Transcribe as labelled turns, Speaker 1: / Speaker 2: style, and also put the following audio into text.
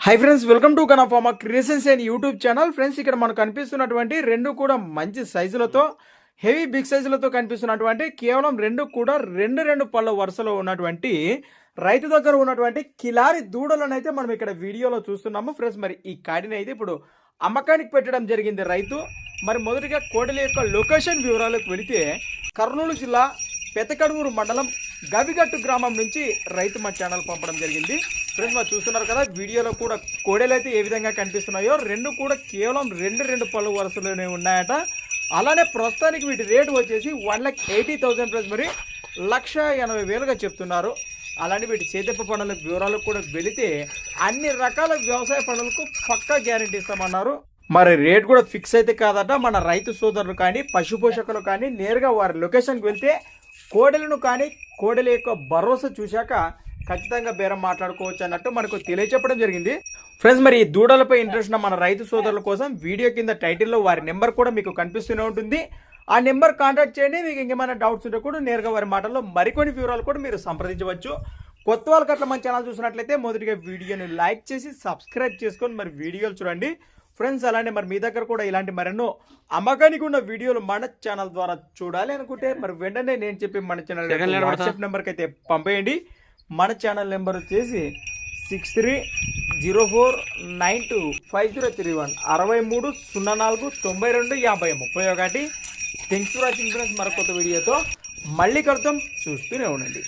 Speaker 1: High friends welcome to కనఫామా creations and YouTube channel friends ఇక్కడ మనకు కనిపిస్తున్నటువంటి రెండు కూడా మంచి సైజులతో హెవీ బిగ్ సైజులతో కనిపిస్తున్నటువంటి కేవలం రెండు కూడా రెండు రెండు పళ్ళ వరుసలో ఉన్నటువంటి రైతు దగ్గర ఉన్నటువంటి కిలారి దూడలను అయితే మనం ఇక్కడ వీడియోలో చూస్తున్నాము. ఫ్రెండ్స్ మరి ఈ కాడిని అయితే ఇప్పుడు అమ్మకానికి పెట్టడం జరిగింది రైతు. మరి మొదటిగా కోడలి యొక్క లొకేషన్ వివరాలకు వెళితే కర్నూలు జిల్లా పెతకడూరు మండలం గవిగట్టు గ్రామం నుంచి రైతు మా ఛానల్ పంపడం జరిగింది. ఫ్రెండ్స్ మరి చూస్తున్నారు కదా వీడియోలో కూడా కోడలు అయితే ఏ విధంగా కనిపిస్తున్నాయో రెండు కూడా కేవలం రెండు రెండు పళ్ళు వరుసలోనే ఉన్నాయట. అలానే ప్రస్తుతానికి వీటి రేటు వచ్చేసి one lakh eighty thousand plus మరి లక్ష ఎనభై వేలుగా చెప్తున్నారు. అలానే వీటి చేతిప్ప పనుల వివరాలకు కూడా వెళితే అన్ని రకాల వ్యవసాయ పనులకు పక్కా గ్యారెంటీ ఇస్తామన్నారు. మరి రేట్ కూడా ఫిక్స్ అయితే కాదట మన రైతు సోదరులు కానీ పశు పోషకులు కానీ నేరుగా వారి లొకేషన్కి వెళ్తే కోడెలను కానీ కోడెల యొక్క భరోసా చూశాక ఖచ్చితంగా బేరం మాట్లాడుకోవచ్చు అన్నట్టు మనకు తెలియచెప్పడం జరిగింది. ఫ్రెండ్స్ మరి ఈ దూడలపై ఇంట్రెస్ట్ ఉన్న మన రైతు సోదరుల కోసం వీడియో కింద టైటిల్లో వారి నెంబర్ కూడా మీకు కనిపిస్తూనే ఉంటుంది. ఆ నెంబర్ కాంటాక్ట్ చేయండి. మీకు ఇంకేమైనా డౌట్స్ ఉంటే కూడా నేరుగా వారి మాటల్లో మరికొన్ని వివరాలు కూడా మీరు సంప్రదించవచ్చు. కొత్త వాళ్ళకి అట్లా మన ఛానల్ చూసినట్లయితే మొదటిగా వీడియోని లైక్ చేసి సబ్స్క్రైబ్ చేసుకొని మరి వీడియోలు చూడండి. ఫ్రెండ్స్ అలానే మరి మీ దగ్గర కూడా ఇలాంటి మరెన్నో అమ్మకానికి ఉన్న వీడియోలు మన ఛానల్ ద్వారా చూడాలి అనుకుంటే మరి వెంటనే నేను చెప్పి మన ఛానల్ వాట్సాప్ నెంబర్కి అయితే పంపేయండి. మన ఛానల్ నెంబర్ వచ్చేసి six three zero four nine two five zero three one అరవై మూడు సున్నా నాలుగు తొంభై రెండు యాభై ముప్పై ఒకటి. థ్యాంక్స్ ఫర్ వాచింగ్ ఫ్రెండ్స్ మరొక వీడియోతో మళ్ళీ కడతాం చూస్తూనే ఉండండి.